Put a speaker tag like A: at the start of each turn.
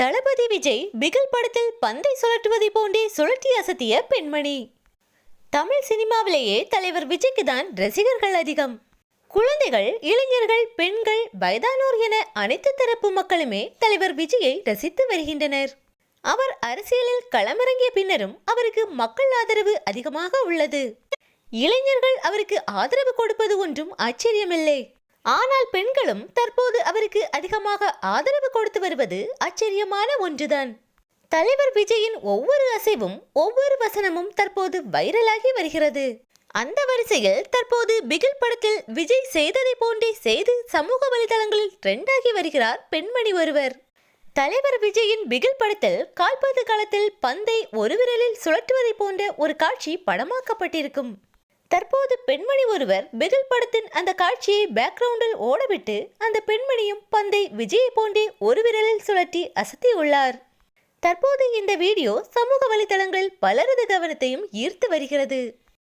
A: தளபதி விஜய் பிகில் படத்தில் பந்தை சுழற்றுவதை போன்றே சுழற்றி அசத்திய பெண்மணி. தமிழ் சினிமாவிலேயே தலைவர் விஜய்க்கு தான் ரசிகர்கள் அதிகம். குழந்தைகள் இளைஞர்கள் பெண்கள் வயதானோர் என அனைத்து தரப்பு மக்களுமே தலைவர் விஜயை ரசித்து வருகின்றனர். அவர் அரசியலில் களமிறங்கிய பின்னரும் அவருக்கு மக்கள் ஆதரவு அதிகமாக உள்ளது. இளைஞர்கள் அவருக்கு ஆதரவு கொடுப்பது ஒன்றும் ஆச்சரியமில்லை. ஆனால் பெண்களும் தற்போது அவருக்கு அதிகமாக ஆதரவு கொடுத்து வருவது ஆச்சரியமான ஒன்றுதான். தலைவர் விஜயின் ஒவ்வொரு அசைவும் ஒவ்வொரு வசனமும் தற்போது வைரலாகி வருகிறது. அந்த வரிசையில் தற்போது பிகில் படத்தில் விஜய் செய்ததை போன்றே செய்து சமூக வலைதளங்களில் ட்ரெண்டாகி வருகிறார் பெண்மணி ஒருவர். தலைவர் விஜயின் பிகில் படத்தில் கால்பந்து காலத்தில் பந்தை ஒரு விரலில் சுழற்றுவதை போன்ற ஒரு காட்சி படமாக்கப்பட்டிருக்கும். தற்போது பெண்மணி ஒருவர் பிகில் படத்தின் அந்த காட்சியை பேக்ரவுண்டில் ஓடவிட்டு அந்த பெண்மணியும் பந்தை விஜயை போன்றே ஒரு விரலில் சுழற்றி அசத்தியுள்ளார் தற்போது இந்த வீடியோ சமூக வலைதளங்களில் பலரது கவனத்தையும் ஈர்த்து வருகிறது.